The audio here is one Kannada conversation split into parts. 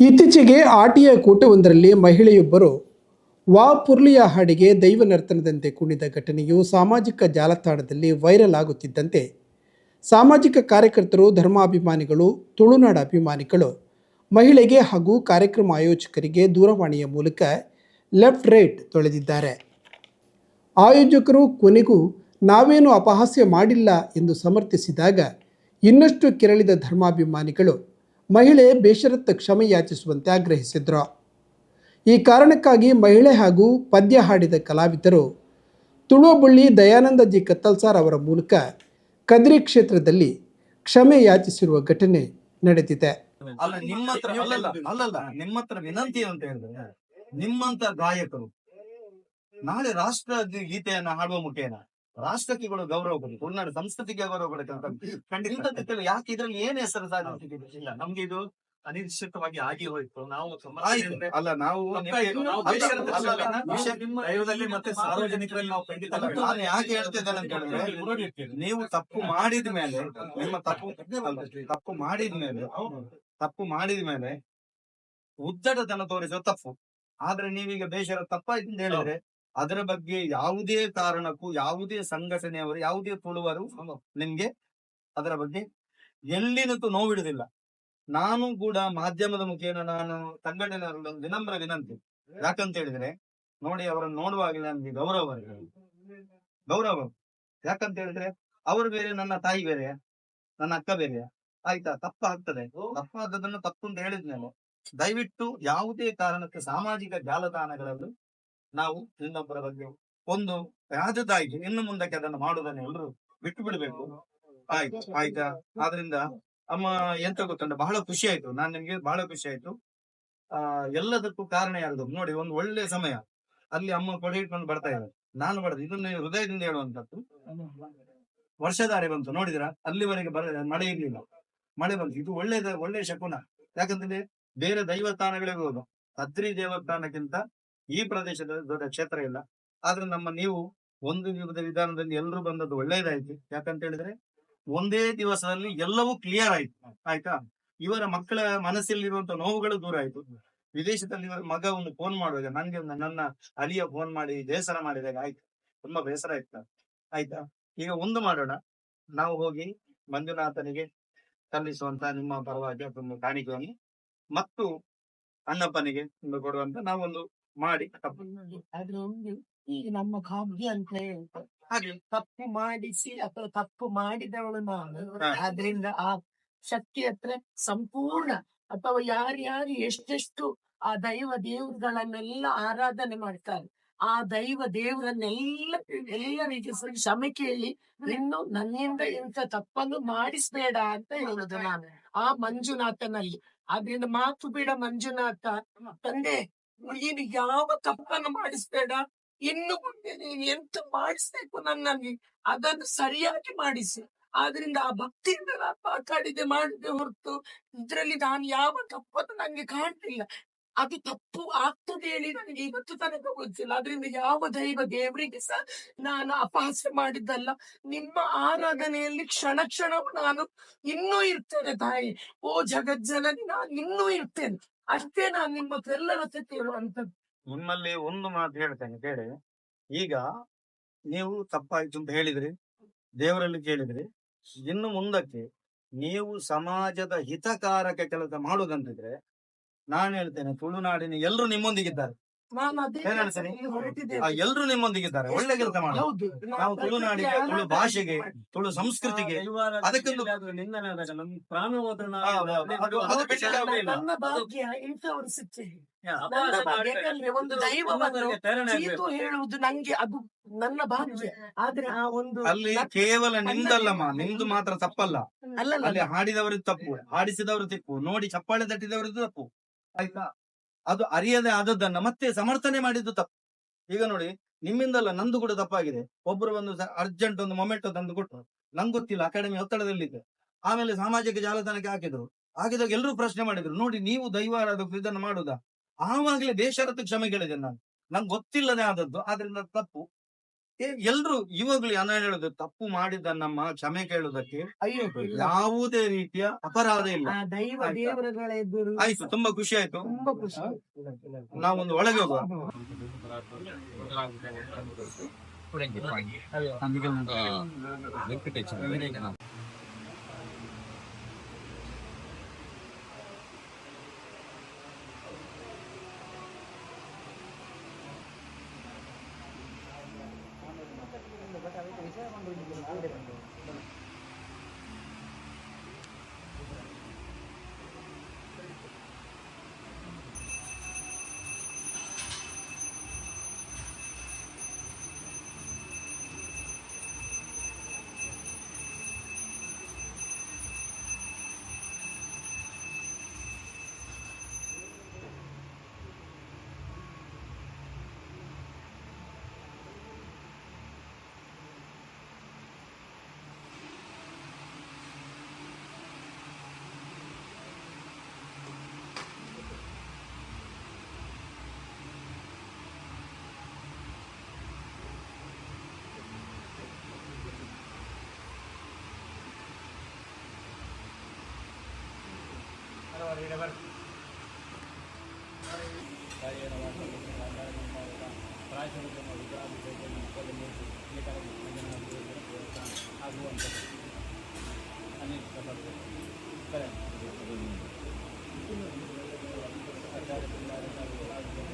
ಇತ್ತೀಚೆಗೆ ಆಟಿಯ ಕೂಟವೊಂದರಲ್ಲಿ ಮಹಿಳೆಯೊಬ್ಬರು ವಾ ಪುರ್ಲಿಯ ಹಾಡಿಗೆ ದೈವ ನರ್ತನದಂತೆ ಕುಣಿದ ಘಟನೆಯು ಸಾಮಾಜಿಕ ಜಾಲತಾಣದಲ್ಲಿ ವೈರಲ್ ಆಗುತ್ತಿದ್ದಂತೆ ಸಾಮಾಜಿಕ ಕಾರ್ಯಕರ್ತರು, ಧರ್ಮಾಭಿಮಾನಿಗಳು, ತುಳುನಾಡ ಅಭಿಮಾನಿಗಳು, ಮಹಿಳೆಗೆ ಹಾಗೂ ಕಾರ್ಯಕ್ರಮ ಆಯೋಜಕರಿಗೆ ದೂರವಾಣಿಯ ಮೂಲಕ ಲೆಫ್ಟ್ ರೈಟ್ ತೊಳೆದಿದ್ದಾರೆ. ಆಯೋಜಕರು, ಕೊನೆಗೂ ನಾವೇನು ಅಪಹಾಸ್ಯ ಮಾಡಿಲ್ಲ ಎಂದು ಸಮರ್ಥಿಸಿದಾಗ ಇನ್ನಷ್ಟು ಕೆರಳಿದ ಧರ್ಮಾಭಿಮಾನಿಗಳು ಮಹಿಳೆ ಬೇಷರತ್ ಕ್ಷಮೆ ಯಾಚಿಸುವಂತೆ ಆಗ್ರಹಿಸಿದ್ರು. ಈ ಕಾರಣಕ್ಕಾಗಿ ಮಹಿಳೆ ಹಾಗೂ ಪದ್ಯ ಹಾಡಿದ ಕಲಾವಿದರು ತುಳುಬಳ್ಳಿ ದಯಾನಂದ ಜಿ ಕತ್ತಲ್ಸಾರ್ ಅವರ ಮೂಲಕ ಕದ್ರಿ ಕ್ಷೇತ್ರದಲ್ಲಿ ಕ್ಷಮೆ ಯಾಚಿಸಿರುವ ಘಟನೆ ನಡೆದಿದೆ. ಅಲ್ಲ, ನಿಮ್ಮ ಅಲ್ಲಲ್ಲ ವಿನಂತಿ ಅಂತ ಹೇಳಿದ್ರೆ ನಿಮ್ಮಂತ ಗಾಯಕರು ನಾಳೆ ರಾಷ್ಟ್ರ ಗೀತೆಯನ್ನ ಹಾಡುವ ಮುಖೇನ ರಾಷ್ಟ್ರಕ್ಕೆ ಕೂಡ ಗೌರವ ಕೊಡಿ ಉನ್ನಾಡ ಸಂಸ್ಕೃತಿಗೆ ಗೌರವ ಕೊಡಕ್ಕೆ ಖಂಡಿತ. ಯಾಕೆ ಇದ್ರಲ್ಲಿ ಏನ್ ಹೆಸರು ಇಲ್ಲ ನಮ್ಗೆ ಇದು ಅನಿಶ್ಚಿತವಾಗಿ ಆಗಿ ಹೋಯ್ತು. ನಾವು ಅಲ್ಲ ನಾವು ದೈವದಲ್ಲಿ ಮತ್ತೆ ಸಾರ್ವಜನಿಕರಲ್ಲಿ ನಾವು ಖಂಡಿತ ನಾನು ಯಾಕೆ ಹೇಳ್ತಿದ್ದೇನೆ ಅಂತ ಹೇಳಿದ್ರೆ ನೀವು ತಪ್ಪು ಮಾಡಿದ ಮೇಲೆ ನಿಮ್ಮ ತಪ್ಪು ತಪ್ಪು ಮಾಡಿದ ಮೇಲೆ ತಪ್ಪು ಮಾಡಿದ ಮೇಲೆ ಉದ್ದಟತನ ತೋರಿಸುವ ತಪ್ಪು. ಆದ್ರೆ ನೀವೀಗ ಬೇಷರ ತಪ್ಪಾಯ್ತು ಅಂತ ಹೇಳಿದ್ರೆ ಅದರ ಬಗ್ಗೆ ಯಾವುದೇ ಕಾರಣಕ್ಕೂ, ಯಾವುದೇ ಸಂಘಟನೆಯವರು ಯಾವುದೇ ತುಳುವರು ನಿಮ್ಗೆ ಅದರ ಬಗ್ಗೆ ಎಲ್ಲಿನೂ ನೋವಿಡುದಿಲ್ಲ ನಾನು ಕೂಡ ಮಾಧ್ಯಮದ ಮುಖೇನ ನಾನು ಸಂಘಟನೆ ವಿನಮ್ರ ವಿನಂತಿ. ಯಾಕಂತ ಹೇಳಿದ್ರೆ, ನೋಡಿ ಅವರನ್ನು ನೋಡುವಾಗಲೇ ನನಗೆ ಗೌರವ. ಗೌರವ ಯಾಕಂತ ಹೇಳಿದ್ರೆ, ಅವರು ಬೇರೆ, ನನ್ನ ತಾಯಿ ಬೇರೆ, ನನ್ನ ಅಕ್ಕ ಬೇರೆ. ಆಯ್ತಾ? ತಪ್ಪಾಗ್ತದೆ. ತಪ್ಪಾದದನ್ನು ತಪ್ಪು ಅಂತ ಹೇಳಿದ್ಮೇಲೆ ದಯವಿಟ್ಟು ಯಾವುದೇ ಕಾರಣಕ್ಕೆ ಸಾಮಾಜಿಕ ಜಾಲತಾಣಗಳಲ್ಲಿ ನಾವು ಇನ್ನೊಬ್ಬರ ಬಗ್ಗೆ ಒಂದು ರಾಜದಾಗಿ ಇನ್ನು ಮುಂದಕ್ಕೆ ಅದನ್ನು ಮಾಡುವುದನ್ನು ಎಲ್ಲರೂ ಬಿಟ್ಟು ಬಿಡಬೇಕು. ಆಯ್ತು ಆಯ್ತಾ? ಆದ್ರಿಂದ ಅಮ್ಮ ಎಂತ ಗೊತ್ತಂಡ ಬಹಳ ಖುಷಿ ಆಯ್ತು. ನಾನ್ ನಿಮ್ಗೆ ಬಹಳ ಖುಷಿ ಆಯ್ತು. ಆ ಎಲ್ಲದಕ್ಕೂ ಕಾರಣ ಯಾರ್ದು? ನೋಡಿ ಒಂದು ಒಳ್ಳೆ ಸಮಯ. ಅಲ್ಲಿ ಅಮ್ಮ ಕೊಡೆ ಇಟ್ಕೊಂಡು ಬರ್ತಾ ಇದ್ದಾರೆ. ನಾನು ಬಡದು. ಇದನ್ನ ಹೃದಯದಿಂದ ಹೇಳುವಂತದ್ದು ವರ್ಷಧಾರೆ ಬಂತು. ನೋಡಿದ್ರ? ಅಲ್ಲಿವರೆಗೆ ಬರ ಮಳೆ ಇರ್ಲಿಲ್ಲ. ಮಳೆ ಬಂತು. ಇದು ಒಳ್ಳೆದ ಒಳ್ಳೆ ಶಕುನ. ಯಾಕಂದ್ರೆ ಬೇರೆ ದೈವಸ್ಥಾನಗಳಿಗೆ ಹೋದು ಅದ್ರಿ ದೇವಸ್ಥಾನಕ್ಕಿಂತ ಈ ಪ್ರದೇಶದಲ್ಲಿ ದೊಡ್ಡ ಕ್ಷೇತ್ರ ಇಲ್ಲ. ಆದ್ರೆ ನಮ್ಮ ನೀವು ಒಂದು ವಿಧದ ವಿಧಾನದಲ್ಲಿ ಎಲ್ಲರೂ ಬಂದದ್ದು ಒಳ್ಳೇದಾಯ್ತು. ಯಾಕಂತ ಹೇಳಿದ್ರೆ ಒಂದೇ ದಿವಸದಲ್ಲಿ ಎಲ್ಲವೂ ಕ್ಲಿಯರ್ ಆಯ್ತು. ಆಯ್ತಾ? ಇವರ ಮಕ್ಕಳ ಮನಸ್ಸಲ್ಲಿರುವಂತ ನೋವುಗಳು ದೂರ ಆಯ್ತು. ವಿದೇಶದಲ್ಲಿ ಇವರ ಮಗ ಒಂದು ಫೋನ್ ಮಾಡುವಾಗ ನನ್ಗೆ ನನ್ನ ಅಳಿಯ ಫೋನ್ ಮಾಡಿ ಬೇಸರ ಮಾಡಿದಾಗ ಆಯ್ತು. ತುಂಬಾ ಬೇಸರ ಆಯ್ತು ಆಯ್ತಾ? ಈಗ ಒಂದು ಮಾಡೋಣ. ನಾವು ಹೋಗಿ ಮಂಜುನಾಥನಿಗೆ ಸಲ್ಲಿಸುವಂತ ನಿಮ್ಮ ಪರವಾಗಿ ಅದೊಂದು ಕಾಣಿಕೆಯನ್ನು ಮತ್ತು ಅಣ್ಣಪ್ಪನಿಗೆ ಕೊಡುವಂತ ನಾವೊಂದು ಮಾಡಿ ತಪ್ಪು ಈಗ ನಮ್ಮ ಕಾವ್ಯ ಅಂತ ಹೇಳ್ತಾರೆ. ಹಾಗೆ ತಪ್ಪು ಮಾಡಿಸಿ ಅಥವಾ ತಪ್ಪು ಮಾಡಿದವಳು ನಾನು ಅದರಿಂದ ಆದ್ರಿಂದ ಆ ಶಕ್ತಿ ಹತ್ರ ಸಂಪೂರ್ಣ ಅಥವಾ ಯಾರ್ಯಾರು ಎಷ್ಟೆಷ್ಟು ಆ ದೈವ ದೇವರುಗಳನ್ನೆಲ್ಲ ಆರಾಧನೆ ಮಾಡ್ತಾರೆ ಆ ದೈವ ದೇವರನ್ನೆಲ್ಲ ಎಲ್ಲರಿಗೆ ಕ್ಷಮೆ ಕೇಳಿ ಇನ್ನು ನನ್ನಿಂದ ಇಂಥ ತಪ್ಪನ್ನು ಮಾಡಿಸ್ಬೇಡ ಅಂತ ಹೇಳುದು ನಾನು. ಆ ಮಂಜುನಾಥನಲ್ಲಿ. ಅದರಿಂದ ಮಾತು ಬಿಡ ಮಂಜುನಾಥ. ತಂದೆ ನೀನು ಯಾವ ತಪ್ಪನ್ನು ಮಾಡಿಸ್ಬೇಡ. ಇನ್ನು ಮುಂದೆ ನೀನು ಎಂತ ಮಾಡಿಸ್ಬೇಕು ನನ್ನಲ್ಲಿ, ಅದನ್ನು ಸರಿಯಾಗಿ ಮಾಡಿಸಿ. ಆದ್ರಿಂದ ಆ ಭಕ್ತಿಯಿಂದ ನಾನು ಮಾತಾಡಿದೆ ಮಾಡಿದೆ ಹೊರತು ಇದ್ರಲ್ಲಿ ನಾನು ಯಾವ ತಪ್ಪನ್ನು ನಂಗೆ ಕಾಣ್ತಿಲ್ಲ ಅದು ತಪ್ಪು ಆಗ್ತದೆ ಹೇಳಿ ನನಗೆ ಇವತ್ತು ತನಕ ಗೊತ್ತಿಲ್ಲ. ಅದರಿಂದ ಯಾವ ದೈವ ದೇವರಿಗೆ ಸಹ ನಾನು ಅಪಹಾಸ್ಯ ಮಾಡಿದ್ದಲ್ಲ. ನಿಮ್ಮ ಆರಾಧನೆಯಲ್ಲಿ ಕ್ಷಣ ಕ್ಷಣವೂ ನಾನು ಇನ್ನೂ ಇರ್ತೇನೆ ತಾಯಿ. ಓ ಜಗಜ್ಜನನಿ, ನಾನು ಇನ್ನೂ ಇರ್ತೇನೆ. ಅಷ್ಟೇ ನಾನು ನಿಮ್ಮ ಎಲ್ಲರ ಜೊತೆ ಕೇಳುವಂತದ್ದು. ನಿಮ್ಮಲ್ಲಿ ಒಂದು ಮಾತು ಹೇಳ್ತೇನೆ, ಕೇಳಿ. ಈಗ ನೀವು ತಪ್ಪಾಯ್ತು ಅಂತ ಹೇಳಿದ್ರಿ, ದೇವರಲ್ಲಿ ಕೇಳಿದ್ರಿ. ಇನ್ನು ಮುಂದಕ್ಕೆ ನೀವು ಸಮಾಜದ ಹಿತಕಾರಕ ಕೆಲಸ ಮಾಡುವುದಂತಿದ್ರೆ ನಾನು ಹೇಳ್ತೇನೆ ತುಳುನಾಡಿನ ಎಲ್ಲರೂ ನಿಮ್ಮೊಂದಿಗಿದ್ದಾರೆ. ಎಲ್ಲರೂ ನಿಮ್ಮೊಂದಿಗಿದ್ದಾರೆ. ಒಳ್ಳೆ ಕೆಲಸ ಮಾಡಿ ಹೌದು. ನಾವು ತುಳುನಾಡಿಗೆ ತುಳು ಭಾಷೆಗೆ ತುಳು ಸಂಸ್ಕೃತಿಗೆ ಅದಕ್ಕೊಂದು ಪ್ರಾಣ ಒಂದು ಪ್ರೇರಣೆ ಹೇಳುವುದು ನಂಗೆ ಅದು ನನ್ನ ಭಾಗ್ಯ. ಆದ್ರೆ ಆ ಒಂದು ಅಲ್ಲಿ ಕೇವಲ ನಿಮ್ದಲ್ಲಮ್ಮ ನಿಂದು ಮಾತ್ರ ತಪ್ಪಲ್ಲ. ಅಲ್ಲಲ್ಲ. ಅಲ್ಲಿ ಹಾಡಿದವರದ್ದು ತಪ್ಪು. ಹಾಡಿಸಿದವರು ತಪ್ಪು. ನೋಡಿ ಚಪ್ಪಾಳೆ ತಟ್ಟಿದವರದ್ದು ತಪ್ಪು. ಆಯ್ತಾ? ಅದು ಅರಿಯದೆ ಆದದ್ದನ್ನ ಮತ್ತೆ ಸಮರ್ಥನೆ ಮಾಡಿದ್ದು ತಪ್ಪು. ಈಗ ನೋಡಿ, ನಿಮ್ಮಿಂದಲ್ಲ ನಂದು ಕೂಡ ತಪ್ಪಾಗಿದೆ. ಒಬ್ರು ಒಂದು ಅರ್ಜೆಂಟ್ ಒಂದು ಮೊಮೆಂಟ್ ತಂದು ಕೊಟ್ಟರು. ನಂಗೆ ಗೊತ್ತಿಲ್ಲ ಅಕಾಡೆಮಿ ಒತ್ತಡದಲ್ಲಿದ್ದೆ. ಆಮೇಲೆ ಸಾಮಾಜಿಕ ಜಾಲತಾಣಕ್ಕೆ ಹಾಕಿದ್ರು. ಹಾಕಿದಾಗ ಎಲ್ಲರೂ ಪ್ರಶ್ನೆ ಮಾಡಿದ್ರು, ನೋಡಿ, ನೀವು ದೈವಾರಾಧ ಇದನ್ನು ಮಾಡುದಾ? ಆವಾಗಲೇ ಬೇಷರತ್ತು ಕ್ಷಮೆ ಕೇಳಿದೆ ನಾನು. ನಂಗೆ ಗೊತ್ತಿಲ್ಲದೆ ಆದದ್ದು, ಆದ್ರಿಂದ ತಪ್ಪು. ಎಲ್ರು ಇವಾಗ್ಲೂ ಅನ್ನ ಹೇಳುದು? ತಪ್ಪು ಮಾಡಿದ ನಮ್ಮ ಕ್ಷಮೆ ಕೇಳುವುದಕ್ಕೆ ಅಯ್ಯೋ ಯಾವುದೇ ರೀತಿಯ ಅಪರಾಧ ಇಲ್ಲ. ಆ ದೈವ ಆಯ್ತಾ? ದೇವರುಗಳ ಎದುರು ಆಯ್ತು ತುಂಬಾ ಖುಷಿ ಆಯ್ತು. ತುಂಬಾ ಖುಷಿ ನಾವೊಂದು ಒಳಗೆ ಹೋಗುವ. கொண்டு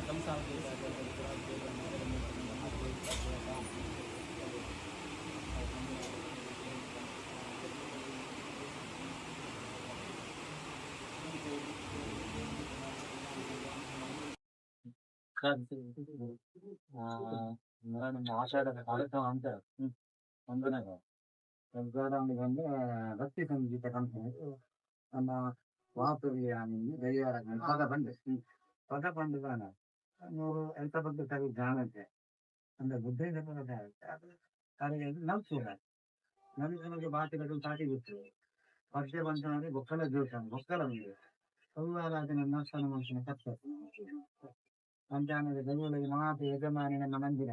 ನಮ್ಮ ಆಷಾಢದ ಕಾರ್ಯಕ್ರಮ ಅಂತ ಒಂದನೇದು ಉದ್ಘಾಟನೆಗೆ ಬಂದು ಭಕ್ತಿ ಸಂಗೀತ ಕಂಪನಿ ನಮ್ಮ ವಾಪುರಿಯ ದೈವರ ಪದ ಬಂದು ಪದ ಬಂದು ಕಾಣ ನೂರು ಎಂತ ಬಗ್ಗೆ ಸರಿ ಜಾಣತೆ ಅಂದ್ರೆ ಬುದ್ಧಿಂದ ಅವರಿಗೆ ನಲ್ಸೂರ ನಲ್ಸೂರಿಗೆ ಬಾತಿಗಳು ಸಾಟಿ ಬಿಟ್ಟು ವರ್ಷ ಬಂಚನವರಿಗೆ ಬೊಕ್ಕಲ ಜೋಶ ಬೊಕ್ಕಲ ಒಂದು ಸೌವಾರಾಧನೆ ನರ್ಸನ ಮನುಷ್ಯನ ಕಷ್ಟ ಪಂಚಾಂಗದ ದೈವಗಳಿಗೆ ಮಾತು ಯಜಮಾನಿ ನನ್ನ ಮಂದಿರ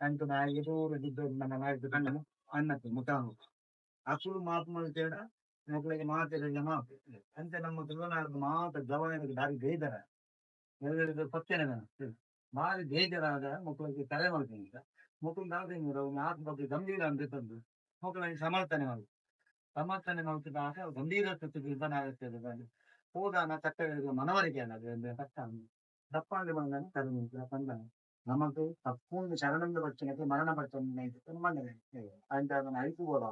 ಕಂತು ನಾಯಿಗೆ ದೂರ ಬಿದ್ದು ನನ್ನ ಮಾಡಿದ್ದು ಕಣ್ಣು ಅನ್ನತ್ತು ಮುಖಾಮು ಅಸುಳು ಮಾತು ಮಾಡ್ತೇಡ ಮಕ್ಕಳಿಗೆ ಮಾತಿರಲಿಲ್ಲ ಮಾತು. ಅಂತ ನಮ್ಮ ತುಳುನಾಡದ ಮಾತು ಗವನಿಗೆ ದಾರಿ ಬೇದರ ಎಲ್ಲರಿಗೂ ಸತ್ಯನೇ ಭಾರಿ ಬೇಜಾರಾದ ಮಕ್ಕಳಿಗೆ ತಲೆ ಮಾಡ್ತೀನಿ ಅಂತ. ಮಕ್ಕಳು ದಾದಿ ಮಾತು ಬಗ್ಗೆ ಗಂಭೀರ ಅಂತ ತಂದು ಮಕ್ಕಳಿಗೆ ಸಮರ್ಥನೆ ಮಾಡಿ ಸಮರ್ಥನೆ ಮಾಡ್ತಿದ್ದಾಗ ಗಂಭೀರ ಆಗುತ್ತೆ ಆಗುತ್ತದೆ ಹೋದಾನ ಕರ್ತವ್ಯಗಳಿಗೆ ಮನವರಿಕೆ ಅನ್ನೋದು ಕಷ್ಟ ತಪ್ಪಾಗಿ ಬಂದ ಕರುಣಿಸಿದ ಬಂಧನ ನಮಗೆ ತಪ್ಪೊಂದು ಶರಣಂದ ಪಕ್ಷಣಕ್ಕೆ ಮರಣ ಪಕ್ಷ ಸಂಬಂಧ ಅಂತ ಅದನ್ನು ಅಳಿಸುವುದ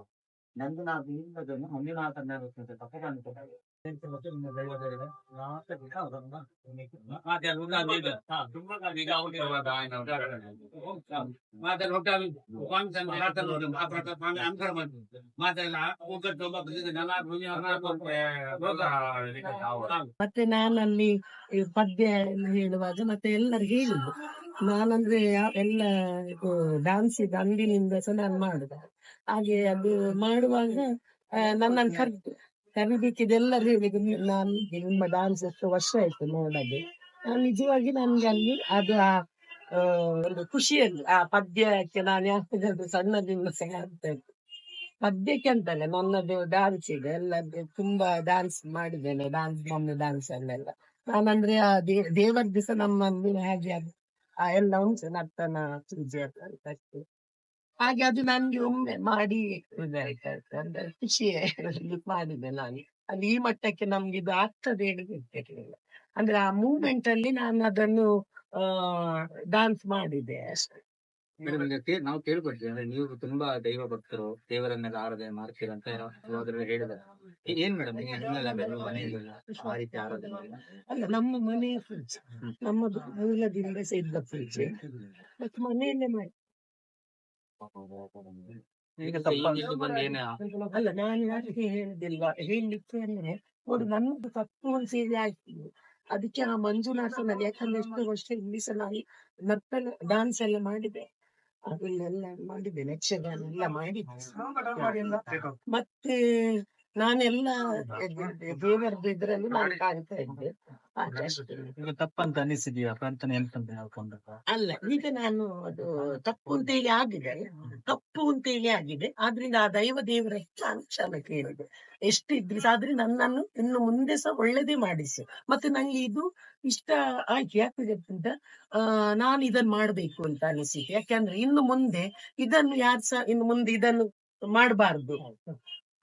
ನಂಜುನಾಥ ಇಲ್ಲದನ್ನು ಮಂಜುನಾಥನ ತಪ್ಪು ಕಾಣುತ್ತದೆ ಮತ್ತೆ ನಾನಲ್ಲಿ ಪದ್ಯ ಹೇಳುವಾಗ ಮತ್ತೆ ಎಲ್ಲರೂ ಹೇಳಿದ್ದು ನಾನಂದ್ರೆ ಎಲ್ಲ ಇದು ಡಾನ್ಸ್ ಇದು ಅಂದಿನಿಂದ ಸಹ ನಾನು ಮಾಡುದ. ಹಾಗೆ ಅದು ಮಾಡುವಾಗ ನನ್ನನ್ನು ಕರೆದು ಕರಿಬೇಕಿದೆಲ್ಲರೂ ಹೇಳಿದ್ರು, "ನೀ- ನಾನು ನಿಮ್ಮ ಡಾನ್ಸ್ ಎಷ್ಟು ವರ್ಷ ಆಯ್ತು ನೋಡದೆ. ನಾನು ನಿಜವಾಗಿ ನನ್ಗೆ ಅಲ್ಲಿ ಅದು ಆ ಒಂದು ಖುಷಿಯಲ್ಲಿ, ಆ ಪದ್ಯಕ್ಕೆ ನಾನು ಯಾಕಂದ್ರೆ ಸಣ್ಣದಿಂದ ಸಹ ಆಗ್ತಾ ಇದ್ದೆ ಪದ್ಯಕ್ಕೆ ಅಂತಲ್ಲ, ನನ್ನದು ಡಾನ್ಸ್ ಇದೆ ಎಲ್ಲದ್ದು ತುಂಬಾ ಡಾನ್ಸ್ ಮಾಡಿದ್ದೇನೆ ಡಾನ್ಸ್ ಮಮ್ಮಿ ಡಾನ್ಸ್ ಅಲ್ಲೆಲ್ಲ. ನಾನಂದ್ರೆ ಆ ದೇ- ದೇವರ ದಿವಸ ನಮ್ಮಲ್ಲಿ ಹಾಗೆ ಅದು. ಆ, ಎಲ್ಲ ಉಂಟು, ನರ್ತನ ಪೂಜೆ ಅಂತ. ಹಾಗೆ ಅದು ನನ್ಗೆ ಒಮ್ಮೆ ಮಾಡಿ ಅಂದ್ರೆ ಖುಷಿ ಮಾಡಿದೆ ನಾನು ಅಲ್ಲಿ ಈ ಮಟ್ಟಕ್ಕೆ ನಮ್ಗೆ ಇದು ಆಗ್ತದೆ ಹೇಳಿ ಗೊತ್ತಿರ್ಲಿಲ್ಲ ಅಂದ್ರೆ ಆ ಮೂಮೆಂಟ್ ಅಲ್ಲಿ ನಾನು ಅದನ್ನು ಡಾನ್ಸ್ ಮಾಡಿದೆ ಅಷ್ಟೇ ನಾವು ಕೇಳ್ಕೊಳ್ತೀವಿ ಅಂದ್ರೆ ನೀವು ತುಂಬಾ ದೈವ ಭಕ್ತರು ದೇವರನ್ನೆಲ್ಲ ಆರಾಧನೆ ಮಾಡ್ತೀರ ಅಂತ ಹೇಳಿದ್ರೆ ಏನ್ ಮೇಡಮ್ ಮನೆಯಲ್ಲ ಆ ರೀತಿ ಆರಾಧನೆ? ಅಲ್ಲ ನಮ್ಮ ಮನೆಯ ಫ್ರಿಡ್ಜ್ ನಮ್ಮದು ಮೂಲದಿಂದ ಸೇರಿದ ಪೂಜೆ ಮತ್ತೆ ಮನೆಯಲ್ಲೇ ಮಾಡಿ ಈಗ ಅಲ್ಲ ನಾನು ಯಾರಿಗೆ ಹೇಳಿದ್ದಿಲ್ಲ ಹೇಳಲಿಕ್ಕೆ ಅಂದ್ರೆ ನೋಡಿ ನನ್ನದು ತಪ್ಪು ಸೀರೆ ಆಯ್ತು. ಅದಕ್ಕೆ ಆ ಮಂಜುನಾಥನ ಯಾಕಂದ್ರೆ ಎಷ್ಟು ವರ್ಷ ಇಲ್ಲಿ ಸಹ ನಾನು ನರ್ತನ ಡಾನ್ಸ್ ಎಲ್ಲ ಮಾಡಿದೆ. ಅದನ್ನೆಲ್ಲ ಮಾಡಿದೆ ಯಕ್ಷಗಾನ ಎಲ್ಲ ಮಾಡಿದೆ. ಮತ್ತೆ ನಾನೆಲ್ಲ ದೇವರದ್ದು ಇದ್ರಲ್ಲಿ ನಾನು ಕಾಣ್ತಾ ಇದ್ದೆ ತಪ್ಪಂತ ಅನಿಸಿದ್ಯಾ? ಪ್ರಾರ್ಥನೆ ಎಂತಂತ ಹೇಳ್ಕೊಂಡು ಅಲ್ಲ ಈಗ ನಾನು ಅದು ತಪ್ಪು ಅಂತ ಹೇಳಿ ಆಗಿದೆ. ತಪ್ಪು ಅಂತ ಹೇಳಿ ಆಗಿದೆ. ಆದ್ರಿಂದ ಆ ದೈವ ದೇವರ ಹೆಚ್ಚು ಅನುಷ್ಠಾನ ಕೇಳಿದೆ. ಎಷ್ಟಿದ್ರು? ಆದ್ರೆ ನನ್ನನ್ನು ಇನ್ನು ಮುಂದೆ ಸಹ ಒಳ್ಳೇದೇ ಮಾಡಿಸಿ. ಮತ್ತೆ ನಂಗೆ ಇದು ಇಷ್ಟ ಆಯ್ತು. ಯಾಕೆ ಅಂತ ಆ ನಾನು ಇದನ್ನ ಮಾಡ್ಬೇಕು ಅಂತ ಅನಿಸಿದೆ. ಯಾಕೆಂದ್ರೆ ಇನ್ನು ಮುಂದೆ ಇದನ್ನು ಯಾರು ಸಹ ಇನ್ನು ಮುಂದೆ ಇದನ್ನು ಮಾಡಬಾರ್ದು.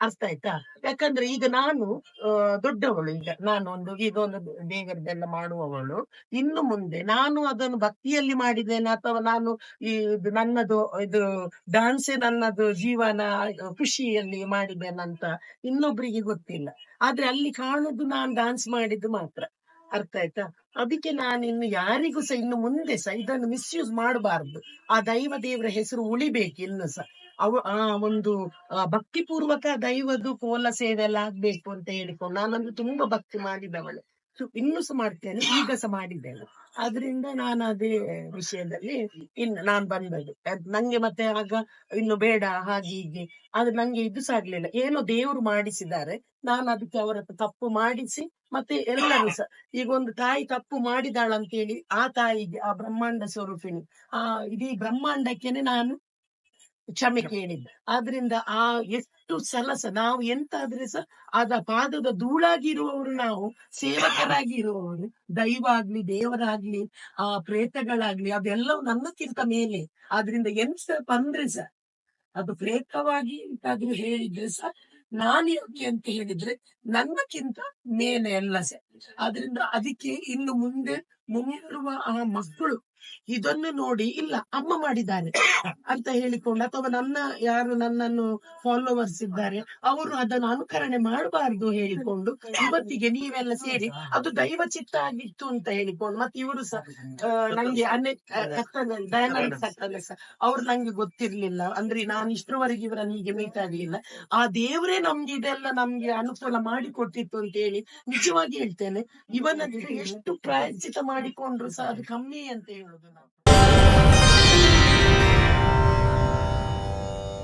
ಅರ್ಥ ಆಯ್ತಾ? ಯಾಕಂದ್ರೆ ಈಗ ನಾನು ದೊಡ್ಡವಳು ಈಗ. ನಾನು ಒಂದು, ಈಗ ಒಂದು ಮಾಡುವವಳು. ಇನ್ನು ಮುಂದೆ ನಾನು ಅದನ್ನು ಭಕ್ತಿಯಲ್ಲಿ ಮಾಡಿದ್ದೇನೆ ಅಥವಾ ನಾನು ಈ ನನ್ನದು, ಇದು ಡಾನ್ಸೇ ನನ್ನದು ಜೀವನ ಖುಷಿಯಲ್ಲಿ ಮಾಡಿದ್ದೇನಂತ ಇನ್ನೊಬ್ರಿಗೆ ಗೊತ್ತಿಲ್ಲ. ಆದ್ರೆ ಅಲ್ಲಿ ಕಾಣುದು ನಾನು ಡಾನ್ಸ್ ಮಾಡಿದ್ದು ಮಾತ್ರ. ಅರ್ಥ ಆಯ್ತಾ? ಅದಕ್ಕೆ ನಾನು ಇನ್ನು ಯಾರಿಗೂ ಸಹ ಇನ್ನು ಮುಂದೆ ಸಹ ಇದನ್ನು ಮಿಸ್ಯೂಸ್ ಮಾಡಬಾರ್ದು. ಆ ದೈವ ದೇವರ ಹೆಸರು ಉಳಿಬೇಕು ಇನ್ನು ಸಹ ಅವ, ಆ, ಒಂದು ಭಕ್ತಿಪೂರ್ವಕ ದೈವದ್ದು ಕೋಲ ಸೇವೆ ಆಗ್ಬೇಕು ಅಂತ ಹೇಳಿಕೊಂಡು ನಾನಂದ್ರೆ ತುಂಬಾ ಭಕ್ತಿ ಮಾಡಿದವಳು. ಸೊ ಇನ್ನು ಸಹ ಮಾಡ್ತೇನೆ, ಈಗ ಸಹ ಮಾಡಿದ್ದೇನೆ. ಆದ್ರಿಂದ ನಾನು ಅದೇ ವಿಷಯದಲ್ಲಿ ಇನ್ನು ನಾನ್ ಬಂದದ್ದು. ನಂಗೆ ಮತ್ತೆ ಆಗ ಇನ್ನು ಬೇಡ, ಹಾಗೆ ಹೀಗೆ. ಆದ್ರೆ ನಂಗೆ ಇದು ಸಹ ಆಗ್ಲಿಲ್ಲ. ಏನೋ ದೇವರು ಮಾಡಿಸಿದ್ದಾರೆ. ನಾನು ಅದಕ್ಕೆ ಅವರ ತಪ್ಪು ಮಾಡಿಸಿ, ಮತ್ತೆ ಎಲ್ಲರೂ ಸಹ, ಈಗ ಒಂದು ತಾಯಿ ತಪ್ಪು ಮಾಡಿದಾಳಂತೇಳಿ ಆ ತಾಯಿಗೆ, ಆ ಬ್ರಹ್ಮಾಂಡ ಸ್ವರೂಪಿಣಿ, ಆ, ಇಡೀ ಬ್ರಹ್ಮಾಂಡಕ್ಕೆನೆ ನಾನು ಕ್ಷಮೆ ಕೇಳಿದ್ದ ಆದ್ರಿಂದ ಆ ಎಷ್ಟು ಸಲ ಸಹ ನಾವು ಎಂತಾದ್ರೆ ಸಹ ಅದ ಪಾದದ ಧೂಳಾಗಿರುವವರು ನಾವು ಸೇವಕರಾಗಿ ಇರುವವರು ದೈವ ಆಗ್ಲಿ ದೇವರಾಗ್ಲಿ ಆ ಪ್ರೇತಗಳಾಗ್ಲಿ ಅದೆಲ್ಲವೂ ನನ್ನಕ್ಕಿಂತ ಮೇಲೆ. ಆದ್ರಿಂದ ಎಂತ ಬಂದ್ರೆ ಸಹ ಅದು ಪ್ರೇತವಾಗಿ ಎಂತಾದ್ರೂ ಹೇಳಿದ್ರೆ ಸಹ ನಾನು ಯೋಗ್ಯ ಅಂತ ಹೇಳಿದ್ರೆ ನನ್ನಕ್ಕಿಂತ ಮೇಲೆ ಎಲ್ಲ ಸರ್ ಆದ್ರಿಂದ ಅದಕ್ಕೆ ಇನ್ನು ಮುಂದೆ ಮುಂದಿರುವ ಆ ಮಕ್ಕಳು ಇದನ್ನು ನೋಡಿ ಇಲ್ಲ, ಅಮ್ಮ ಮಾಡಿದ್ದಾರೆ ಅಂತ ಹೇಳಿಕೊಂಡು ಅಥವಾ ನನ್ನ ಯಾರು ನನ್ನನ್ನು ಫಾಲೋವರ್ಸ್ ಇದ್ದಾರೆ, ಅವರು ಅದನ್ನು ಅನುಕರಣೆ ಮಾಡಬಾರ್ದು ಹೇಳಿಕೊಂಡು ಇವತ್ತಿಗೆ ನೀವೆಲ್ಲ ಸೇರಿ ಅದು ದೈವ ಚಿತ್ತ ಆಗಿತ್ತು ಅಂತ ಹೇಳಿಕೊಂಡು, ಮತ್ತೆ ಇವರು ಸಹ ನಂಗೆ ಅನೇಕ ಅವ್ರು ನಂಗೆ ಗೊತ್ತಿರ್ಲಿಲ್ಲ. ಅಂದ್ರೆ ನಾನು ಇಷ್ಟರವರೆಗೆ ಇವರನ್ನ ಹೀಗೆ ಮೀಟ್ ಆಗ್ಲಿಲ್ಲ. ಆ ದೇವರೇ ನಮ್ಗೆ ಇದೆಲ್ಲ ನಮ್ಗೆ ಅನುಕೂಲ ಮಾಡಿಕೊಟ್ಟಿತ್ತು ಅಂತ ಹೇಳಿ ನಿಜವಾಗಿ ಹೇಳ್ತೇನೆ. ಇವನ ಎಷ್ಟು ಪ್ರಾಯಶ್ಚಿತ ಮಾಡಿಕೊಂಡ್ರು ಸಹ ಅದು ಕಮ್ಮಿ ಅಂತ ಹೇಳುದು ನಾವು